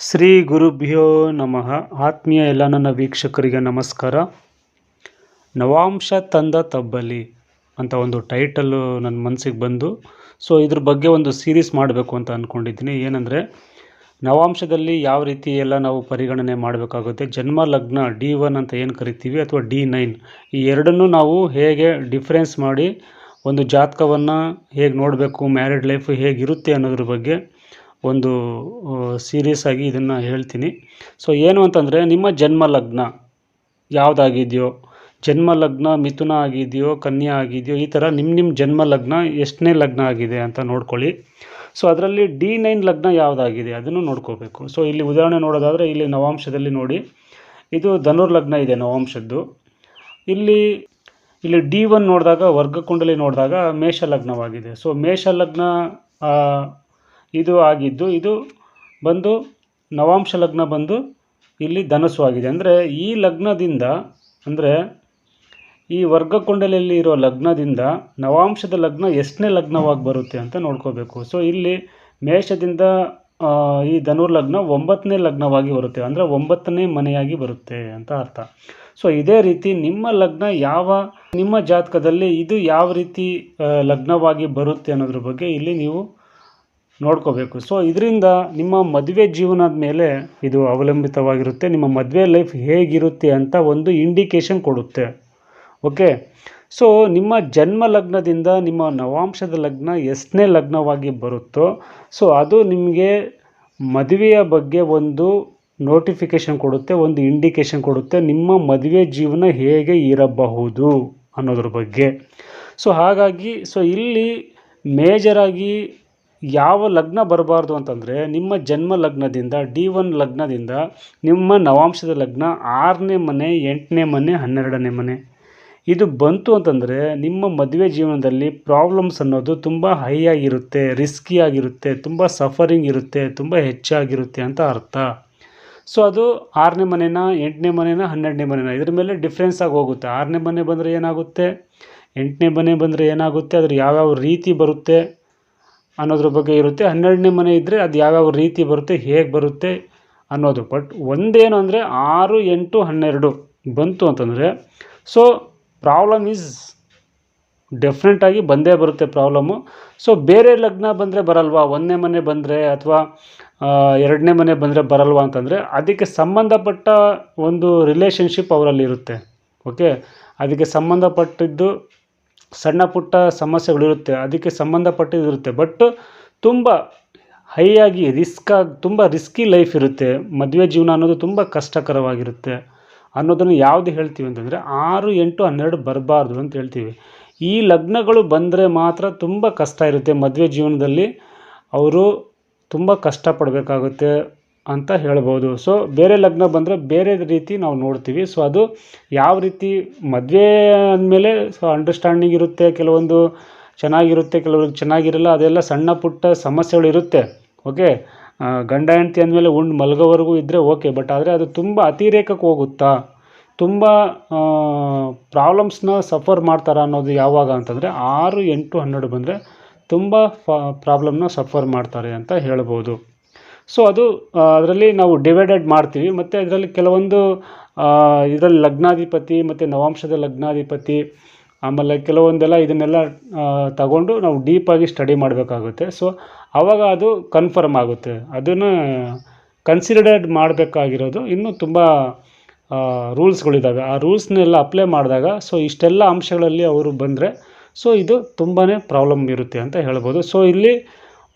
ಶ್ರೀ ಗುರುಭ್ಯೋ ನಮಃ. ಆತ್ಮೀಯ ಎಲ್ಲ ನನ್ನ ವೀಕ್ಷಕರಿಗೆ ನಮಸ್ಕಾರ. ನವಾಂಶ ತಂದ ತಬ್ಬಲಿ ಅಂತ ಒಂದು ಟೈಟಲ್ಲು ನನ್ನ ಮನಸ್ಸಿಗೆ ಬಂದು, ಸೊ ಇದ್ರ ಬಗ್ಗೆ ಒಂದು ಸೀರೀಸ್ ಮಾಡಬೇಕು ಅಂತ ಅಂದ್ಕೊಂಡಿದ್ದೀನಿ ಏನಂದರೆ, ನವಾಂಶದಲ್ಲಿ ಯಾವ ರೀತಿ ಎಲ್ಲ ನಾವು ಪರಿಗಣನೆ ಮಾಡಬೇಕಾಗುತ್ತೆ, ಜನ್ಮ, ಲಗ್ನ, ಡಿ ಒನ್ ಅಂತ ಏನು ಕರಿತೀವಿ ಅಥವಾ ಡಿ ನೈನ್, ಈ ಎರಡನ್ನೂ ನಾವು ಹೇಗೆ ಡಿಫ್ರೆನ್ಸ್ ಮಾಡಿ ಒಂದು ಜಾತಕವನ್ನು ಹೇಗೆ ನೋಡಬೇಕು ಮ್ಯಾರಿಡ್ ಲೈಫ್ ಹೇಗಿರುತ್ತೆ ಅನ್ನೋದ್ರ ಬಗ್ಗೆ ಒಂದು ಸೀರಿಯಸ್ ಆಗಿ ಇದನ್ನು ಹೇಳ್ತೀನಿ. ಸೊ ಏನು ಅಂತಂದರೆ, ನಿಮ್ಮ ಜನ್ಮ ಲಗ್ನ ಯಾವುದಾಗಿದೆಯೋ ಜನ್ಮ ಲಗ್ನ ಮಿಥುನ ಆಗಿದೆಯೋ, ಕನ್ಯಾ ಆಗಿದೆಯೋ, ಈ ಥರ ನಿಮ್ಮ ನಿಮ್ಮ ಜನ್ಮ ಲಗ್ನ ಎಷ್ಟನೇ ಲಗ್ನ ಆಗಿದೆ ಅಂತ ನೋಡ್ಕೊಳ್ಳಿ. ಸೊ ಅದರಲ್ಲಿ ಡಿ ನೈನ್ ಲಗ್ನ ಯಾವುದಾಗಿದೆ ಅದನ್ನು ನೋಡ್ಕೋಬೇಕು. ಸೊ ಇಲ್ಲಿ ಉದಾಹರಣೆ ನೋಡೋದಾದರೆ, ಇಲ್ಲಿ ನವಾಂಶದಲ್ಲಿ ನೋಡಿ. ಇದು ಧನುರ್ ಲಗ್ನ ಇದೆ ನವಾಂಶದ್ದು. ಇಲ್ಲಿ ಇಲ್ಲಿ ಡಿ ಒನ್ ನೋಡಿದಾಗ, ವರ್ಗಕುಂಡಲಿ ನೋಡಿದಾಗ ಮೇಷ ಲಗ್ನವಾಗಿದೆ ಸೊ ಮೇಷ ಲಗ್ನ ಇದು ಆಗಿದ್ದು, ಇದು ಬಂದು ನವಾಂಶ ಲಗ್ನ ಬಂದು ಇಲ್ಲಿ ಧನಸ್ಸು ಆಗಿದೆ. ಅಂದರೆ ಈ ಲಗ್ನದಿಂದ, ಅಂದರೆ ಈ ವರ್ಗಕುಂಡಲಿಯಲ್ಲಿ ಇರೋ ಲಗ್ನದಿಂದ ನವಾಂಶದ ಲಗ್ನ ಎಷ್ಟನೇ ಲಗ್ನವಾಗಿ ಬರುತ್ತೆ ಅಂತ ನೋಡ್ಕೋಬೇಕು. ಸೊ ಇಲ್ಲಿ ಮೇಷದಿಂದ ಈ ಧನುರ್ ಲಗ್ನ ಒಂಬತ್ತನೇ ಲಗ್ನವಾಗಿ ಬರುತ್ತೆ. ಅಂದರೆ ಒಂಬತ್ತನೇ ಮನೆಯಾಗಿ ಬರುತ್ತೆ ಅಂತ ಅರ್ಥ. ಸೊ ಇದೇ ರೀತಿ ನಿಮ್ಮ ಲಗ್ನ ಯಾವ, ನಿಮ್ಮ ಜಾತಕದಲ್ಲಿ ಇದು ಯಾವ ರೀತಿ ಲಗ್ನವಾಗಿ ಬರುತ್ತೆ ಅನ್ನೋದ್ರ ಬಗ್ಗೆ ಇಲ್ಲಿ ನೀವು ನೋಡ್ಕೋಬೇಕು. ಸೊ ಇದರಿಂದ ನಿಮ್ಮ ಮದುವೆ ಜೀವನದ ಮೇಲೆ ಇದು ಅವಲಂಬಿತವಾಗಿರುತ್ತೆ. ನಿಮ್ಮ ಮದುವೆ ಲೈಫ್ ಹೇಗಿರುತ್ತೆ ಅಂತ ಒಂದು ಇಂಡಿಕೇಶನ್ ಕೊಡುತ್ತೆ. ಓಕೆ ಸೊ ನಿಮ್ಮ ಜನ್ಮ ಲಗ್ನದಿಂದ ನಿಮ್ಮ ನವಾಂಶದ ಲಗ್ನ ಎಷ್ಟನೇ ಲಗ್ನವಾಗಿ ಬರುತ್ತೋ ಸೊ ಅದು ನಿಮಗೆ ಮದುವೆಯ ಬಗ್ಗೆ ಒಂದು ನೋಟಿಫಿಕೇಶನ್ ಕೊಡುತ್ತೆ, ಒಂದು ಇಂಡಿಕೇಶನ್ ಕೊಡುತ್ತೆ ನಿಮ್ಮ ಮದುವೆ ಜೀವನ ಹೇಗೆ ಇರಬಹುದು ಅನ್ನೋದ್ರ ಬಗ್ಗೆ. ಸೊ ಹಾಗಾಗಿ ಸೊ ಇಲ್ಲಿ ಮೇಜರಾಗಿ ಯಾವ ಲಗ್ನ ಬರಬಾರ್ದು ಅಂತಂದರೆ ನಿಮ್ಮ ಜನ್ಮ ಲಗ್ನದಿಂದ ಡಿ ಒನ್ ಲಗ್ನದಿಂದ ನಿಮ್ಮ ನವಾಂಶದ ಲಗ್ನ ಆರನೇ ಮನೆ, ಎಂಟನೇ ಮನೆ, ಹನ್ನೆರಡನೇ ಮನೆ. ಇದು ಬಂತು ಅಂತಂದರೆ ನಿಮ್ಮ ಮದುವೆ ಜೀವನದಲ್ಲಿ ಪ್ರಾಬ್ಲಮ್ಸ್ ಅನ್ನೋದು ತುಂಬ ಹೈ ಆಗಿರುತ್ತೆ, ರಿಸ್ಕಿ ಆಗಿರುತ್ತೆ, ತುಂಬ ಸಫರಿಂಗ್ ಇರುತ್ತೆ, ತುಂಬ ಹೆಚ್ಚಾಗಿರುತ್ತೆ ಅಂತ ಅರ್ಥ. ಸೊ ಅದು ಆರನೇ ಮನೆನ, ಎಂಟನೇ ಮನೆನ, ಹನ್ನೆರಡನೇ ಮನೆನ? ಇದ್ರ ಮೇಲೆ ಡಿಫ್ರೆನ್ಸ್ ಆಗಿ ಹೋಗುತ್ತೆ. ಆರನೇ ಮನೆ ಬಂದರೆ ಏನಾಗುತ್ತೆ? ಎಂಟನೇ ಮನೆ ಬಂದರೆ ಏನಾಗುತ್ತೆ? ಅದ್ರ ಯಾವ್ಯಾವ ರೀತಿ ಬರುತ್ತೆ? ಅನ್ನೋದ್ರ ಬಗ್ಗೆ ಇರುತ್ತೆ. ಹನ್ನೆರಡನೇ ಮನೆ ಇದ್ದರೆ ಅದು ಯಾವ್ಯಾವ ರೀತಿ ಬರುತ್ತೆ, ಹೇಗೆ ಬರುತ್ತೆ ಅನ್ನೋದು. ಬಟ್ ಒಂದೇನು ಅಂದರೆ ಆರು, ಎಂಟು, ಹನ್ನೆರಡು ಬಂತು ಅಂತಂದರೆ, ಸೊ ಪ್ರಾಬ್ಲಮ್ ಈಸ್ ಡೆಫಿನೆಟಾಗಿ ಬಂದೇ ಬರುತ್ತೆ ಪ್ರಾಬ್ಲಮ್ಮು ಸೊ ಬೇರೆ ಲಗ್ನ ಬಂದರೆ ಬರಲ್ವಾ? ಒಂದನೇ ಮನೆ ಬಂದರೆ ಅಥವಾ ಎರಡನೇ ಮನೆ ಬಂದರೆ ಬರಲ್ವಾ ಅಂತಂದರೆ, ಅದಕ್ಕೆ ಸಂಬಂಧಪಟ್ಟ ಒಂದು ರಿಲೇಷನ್ಶಿಪ್ ಅವರಲ್ಲಿ ಇರುತ್ತೆ ಓಕೆ ಅದಕ್ಕೆ ಸಂಬಂಧಪಟ್ಟಿದ್ದು ಸಣ್ಣ ಪುಟ್ಟ ಸಮಸ್ಯೆಗಳಿರುತ್ತೆ, ಅದಕ್ಕೆ ಸಂಬಂಧಪಟ್ಟಿದಿರುತ್ತೆ ಬಟ್ ತುಂಬ ಹೈ ಆಗಿ ರಿಸ್ಕ್ ತುಂಬ ರಿಸ್ಕಿ ಲೈಫ್ ಇರುತ್ತೆ. ಮದುವೆ ಜೀವನ ಅನ್ನೋದು ತುಂಬ ಕಷ್ಟಕರವಾಗಿರುತ್ತೆ ಅನ್ನೋದನ್ನು ಯಾವುದು ಹೇಳ್ತೀವಿ ಅಂತಂದರೆ ಆರು, ಎಂಟು, ಹನ್ನೆರಡು ಬರಬಾರ್ದು ಅಂತ ಹೇಳ್ತೀವಿ. ಈ ಲಗ್ನಗಳು ಬಂದರೆ ಮಾತ್ರ ತುಂಬ ಕಷ್ಟ ಇರುತ್ತೆ ಮದುವೆ ಜೀವನದಲ್ಲಿ. ಅವರು ತುಂಬ ಕಷ್ಟಪಡಬೇಕಾಗುತ್ತೆ. ಅಂತ ಹೇಳ್ಬೋದು. ಸೊ ಬೇರೆ ಲಗ್ನ ಬಂದರೆ ಬೇರೆ ರೀತಿ ನಾವು ನೋಡ್ತೀವಿ. ಸೊ ಅದು ಯಾವ ರೀತಿ ಮದುವೆ ಅಂದಮೇಲೆ ಸೊ ಅಂಡರ್ಸ್ಟ್ಯಾಂಡಿಂಗ್ ಇರುತ್ತೆ, ಕೆಲವೊಂದು ಚೆನ್ನಾಗಿರುತ್ತೆ ಕೆಲವ್ರಿಗೆ ಚೆನ್ನಾಗಿರಲ್ಲ, ಅದೆಲ್ಲ ಸಣ್ಣ ಪುಟ್ಟ ಸಮಸ್ಯೆಗಳು ಇರುತ್ತೆ. ಓಕೆ ಗಂಡ ಹೆಂಡ್ತಿ ಅಂದಮೇಲೆ ಉಂಡು ಮಲಗೋವರೆಗೂ ಇದ್ದರೆ ಓಕೆ ಬಟ್ ಆದರೆ ಅದು ತುಂಬ ಅತಿರೇಕಕ್ಕೆ ಹೋಗುತ್ತಾ? ತುಂಬ ಪ್ರಾಬ್ಲಮ್ಸ್ನ ಸಫರ್ ಮಾಡ್ತಾರ ಅನ್ನೋದು ಯಾವಾಗ ಅಂತಂದರೆ, ಆರು ಎಂಟು ಹನ್ನೆರಡು ಬಂದರೆ ತುಂಬ ಫ ಪ್ರಾಬ್ಲಮ್ನ ಸಫರ್ ಮಾಡ್ತಾರೆ ಅಂತ ಹೇಳ್ಬೋದು. ಸೊ ಅದು ಅದರಲ್ಲಿ ನಾವು ಡಿವೈಡೆಡ್ ಮಾಡ್ತೀವಿ. ಮತ್ತು ಅದರಲ್ಲಿ ಕೆಲವೊಂದು ಇದರಲ್ಲಿ ಲಗ್ನಾಧಿಪತಿ ಮತ್ತು ನವಾಂಶದ ಲಗ್ನಾಧಿಪತಿ, ಆಮೇಲೆ ಕೆಲವೊಂದೆಲ್ಲ ಇದನ್ನೆಲ್ಲ ತಗೊಂಡು ನಾವು ಡೀಪಾಗಿ ಸ್ಟಡಿ ಮಾಡಬೇಕಾಗುತ್ತೆ. ಸೊ ಆವಾಗ ಅದು ಕನ್ಫರ್ಮ್ ಆಗುತ್ತೆ. ಅದನ್ನು ಕನ್ಸಿಡರ್ಡ್ ಮಾಡಬೇಕಾಗಿರೋದು ಇನ್ನೂ ತುಂಬ ರೂಲ್ಸ್ಗಳಿದ್ದಾವೆ ಆ ರೂಲ್ಸ್ನೆಲ್ಲ ಅಪ್ಲೈ ಮಾಡಿದಾಗ ಸೊ ಇಷ್ಟೆಲ್ಲ ಅಂಶಗಳಲ್ಲಿ ಅವರು ಬಂದರೆ ಸೊ ಇದು ತುಂಬಾ ಪ್ರಾಬ್ಲಮ್ ಇರುತ್ತೆ ಅಂತ ಹೇಳ್ಬೋದು. ಸೊ ಇಲ್ಲಿ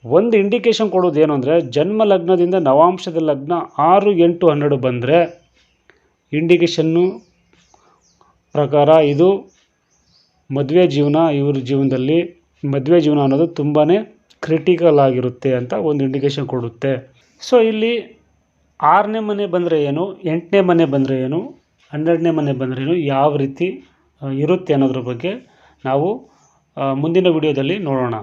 ಒಂದು ಇಂಡಿಕೇಶನ್ ಕೊಡೋದು ಏನು ಅಂದರೆ, ಜನ್ಮ ಲಗ್ನದಿಂದ ನವಾಂಶದ ಲಗ್ನ ಆರು ಎಂಟು ಹನ್ನೆರಡು ಬಂದರೆ ಇಂಡಿಕೇಶನ್ನು ಪ್ರಕಾರ ಇದು ಮದುವೆ ಜೀವನ, ಇವ್ರ ಜೀವನದಲ್ಲಿ ಮದುವೆ ಜೀವನ ಅನ್ನೋದು ತುಂಬಾ ಕ್ರಿಟಿಕಲ್ ಆಗಿರುತ್ತೆ ಅಂತ ಒಂದು ಇಂಡಿಕೇಶನ್ ಕೊಡುತ್ತೆ. ಸೊ ಇಲ್ಲಿ ಆರನೇ ಮನೆ ಬಂದರೆ ಏನು, ಎಂಟನೇ ಮನೆ ಬಂದರೆ ಏನು, ಹನ್ನೆರಡನೇ ಮನೆ ಬಂದರೆ ಏನು, ಯಾವ ರೀತಿ ಇರುತ್ತೆ ಅನ್ನೋದ್ರ ಬಗ್ಗೆ ನಾವು ಮುಂದಿನ ವಿಡಿಯೋದಲ್ಲಿ ನೋಡೋಣ.